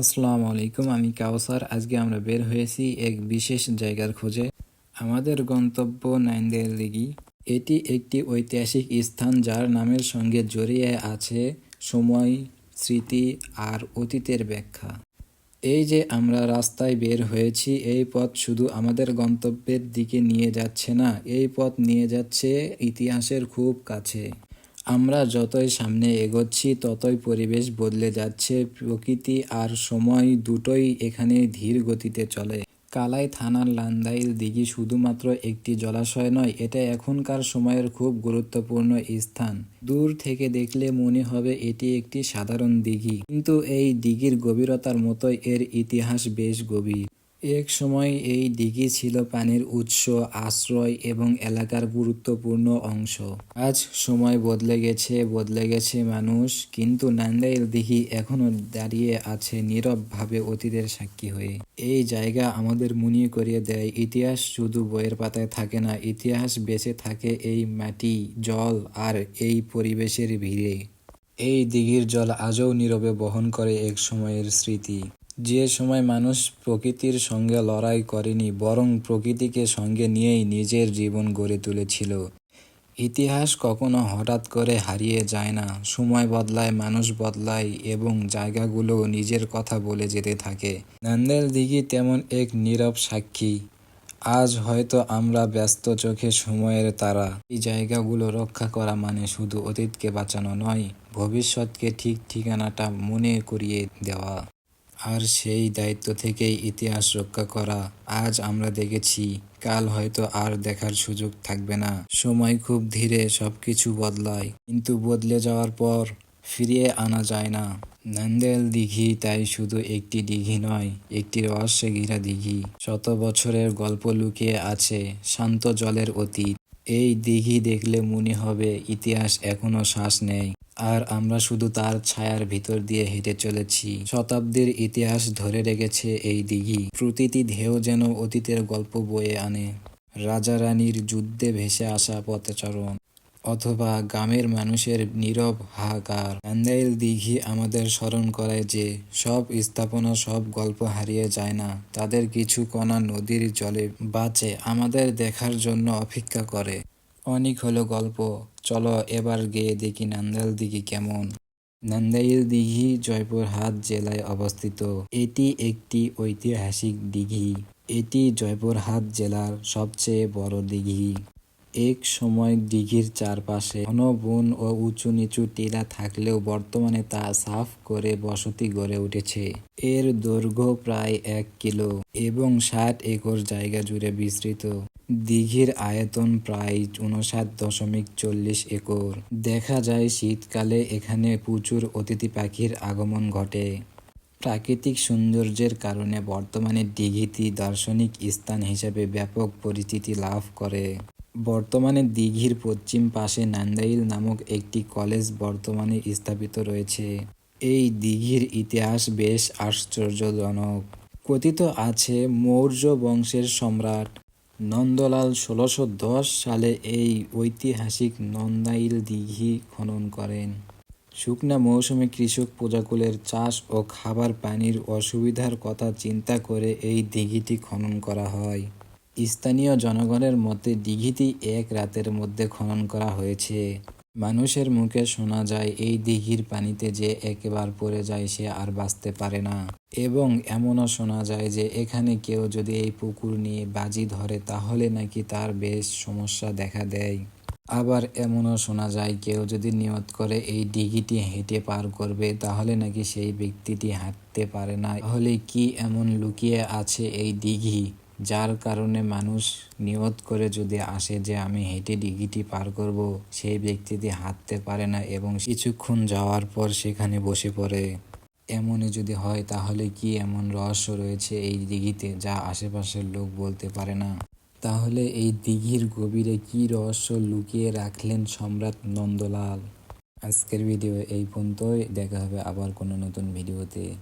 আসসালামু আলাইকুম, আমি কাউসার আজকে আমরা বের হয়েছি এক বিশেষ জায়গার খোঁজে। আমাদের গন্তব্য নাইন্দের দিঘি এটি একটি ঐতিহাসিক স্থান যার নামের সঙ্গে জড়িয়ে আছে সময়, স্মৃতি আর অতীতের ব্যাখ্যা। এই যে আমরা রাস্তায় বের হয়েছি, এই পথ শুধু আমাদের গন্তব্যের দিকে নিয়ে যাচ্ছে না, এই পথ নিয়ে যাচ্ছে ইতিহাসের খুব কাছে। আমরা যতই সামনে এগোচ্ছি, ততই পরিবেশ বদলে যাচ্ছে। প্রকৃতি আর সময় দুটোই এখানে ধীর গতিতে চলে। কালাই থানার লান্দাইল দিঘি শুধুমাত্র একটি জলাশয় নয়, এটা এখনকার সময়ের খুব গুরুত্বপূর্ণ স্থান। দূর থেকে দেখলে মনে হবে এটি একটি সাধারণ দিঘি। কিন্তু এই দিঘির গভীরতার মতোই এর ইতিহাস বেশ গভীর। এক সময় এই দিঘি ছিল পানির উৎস, আশ্রয় এবং এলাকার গুরুত্বপূর্ণ অংশ। আজ সময় বদলে গেছে বদলে গেছে মানুষ, কিন্তু নান্দাইল দিঘি এখনও দাঁড়িয়ে আছে নীরবভাবে অতীতের সাক্ষী হয়ে। এই জায়গা আমাদের মনে করিয়ে দেয়। ইতিহাস শুধু বইয়ের পাতায় থাকে না, ইতিহাস বেঁচে থাকে এই মাটি, জল আর এই পরিবেশের ভিড়ে। এই দিঘির জল আজও নীরবে বহন করে এক সময়ের স্মৃতি। যে সময় মানুষ প্রকৃতির সঙ্গে লড়াই করেনি, বরং প্রকৃতিকে সঙ্গে নিয়েই নিজের জীবন গড়ে তুলেছিল। ইতিহাস কখনো হঠাৎ করে হারিয়ে যায় না। সময় বদলায়, মানুষ বদলায় এবং জায়গাগুলো নিজের কথা বলে যেতে থাকে। নান্দেল দিঘি তেমন এক নীরব সাক্ষী। আজ হয়তো আমরা ব্যস্ত চোখে সময়ের তারা। এই জায়গাগুলো রক্ষা করা মানে শুধু অতীতকে বাঁচানো নয়, ভবিষ্যৎকে ঠিক ঠিকানাটা মনে করিয়ে দেওয়া। আর সেই দায়িত্ব থেকেই ইতিহাস রক্ষা করা। আজ আমরা দেখেছি, কাল হয়তো আর দেখার সুযোগ থাকবে না। সময় খুব ধীরে সবকিছু বদলায়, কিন্তু বদলে যাওয়ার পর ফিরিয়ে আনা যায় না। নান্দেল দিঘি তাই শুধু একটি দিঘি নয়, একটি রহস্য ঘিরা দিঘি। শত বছরের গল্প লুকিয়ে আছে শান্ত জলের অতীত। এই দিঘি দেখলে মনে হবে ইতিহাস এখনও শ্বাস নেয় আর আমরা শুধু তার ছায়ার ভিতর দিয়ে হেঁটে চলেছি। শতাব্দীর ইতিহাস ধরে রেখেছে এই দিঘি। প্রতিটি ঢেউ যেন অতীতের গল্প বয়ে আনে। রাজা রানীর যুদ্ধে ভেসে আসা পথচরণ। অথবা গ্রামের মানুষের নীরব হাহাকার। নান্দাইল দিঘি আমাদের স্মরণ করে যে, সব স্থাপনা, সব গল্প হারিয়ে যায় না। তাদের কিছু কণা নদীর জলে বাঁচে, আমাদের দেখার জন্য অপেক্ষা করে। অনেক হলো গল্প, চলো এবার গিয়ে দেখি নান্দাইল দিঘি কেমন। নান্দাইল দিঘি জয়পুরহাট জেলায় অবস্থিত। এটি একটি ঐতিহাসিক দিঘি। এটি জয়পুরহাট জেলার সবচেয়ে বড় দিঘি। এক সময় দিঘির চারপাশে ঘন বন ও উঁচু নিচু টিলা থাকলেও বর্তমানে তা সাফ করে বসতি গড়ে উঠেছে। এর দৈর্ঘ্য প্রায় এক কিলো এবং ষাট একর জায়গা জুড়ে বিস্তৃত। দিঘির আয়তন প্রায় উনষাট দশমিক চল্লিশ একর। দেখা যায় শীতকালে এখানে প্রচুর অতিথি পাখির আগমন ঘটে। প্রাকৃতিক সৌন্দর্যের কারণে বর্তমানে দিঘিটি দার্শনিক স্থান হিসেবে ব্যাপক পরিচিতি লাভ করে। বর্তমানে দিঘির পশ্চিম পাশে নান্দাইল নামক একটি কলেজ বর্তমানে স্থাপিত রয়েছে। এই দিঘির ইতিহাস বেশ আশ্চর্যজনক। কথিত আছে, মৌর্য বংশের সম্রাট নন্দলাল ষোলোশো সালে এই ঐতিহাসিক নন্দাইল দিঘি খনন করেন। শুকনা মৌসুমে কৃষক প্রজাকুলের চাষ ও খাবার পানির অসুবিধার কথা চিন্তা করে এই দিঘিটি খনন করা হয়। স্থানীয় জনগণের মতে দিঘিটি এক রাতের মধ্যে খনন করা হয়েছে। মানুষের মুখে শোনা যায়, এই দিঘির পানিতে যে একেবার পড়ে যায় সে আর বাঁচতে পারে না। এবং এমনও শোনা যায় যে এখানে কেউ যদি এই পুকুর নিয়ে বাজি ধরে, তাহলে নাকি তার বেশ সমস্যা দেখা দেয়। আবার এমনও শোনা যায়, কেউ যদি নিয়ত করে এই দিঘিটি হেঁটে পার করবে, তাহলে নাকি সেই ব্যক্তিটি হাঁটতে পারে না। তাহলে কি এমন লুকিয়ে আছে এই দিঘি? যার কারণে মানুষ নিয়ত করে যদি আসে যে আমি হেঁটে ডিগিটি পার করব, সেই ব্যক্তিটি হাঁটতে পারে না এবং কিছুক্ষণ যাওয়ার পর সেখানে বসে পড়ে। এমনই যদি হয়, তাহলে কি এমন রহস্য রয়েছে এই দিঘিতে যা আশেপাশের লোক বলতে পারে না? তাহলে এই দিঘির গভীরে কি রহস্য লুকিয়ে রাখলেন সম্রাট নন্দলাল? আজকের ভিডিও এই পর্যন্তই। দেখা হবে আবার কোনো নতুন ভিডিওতে।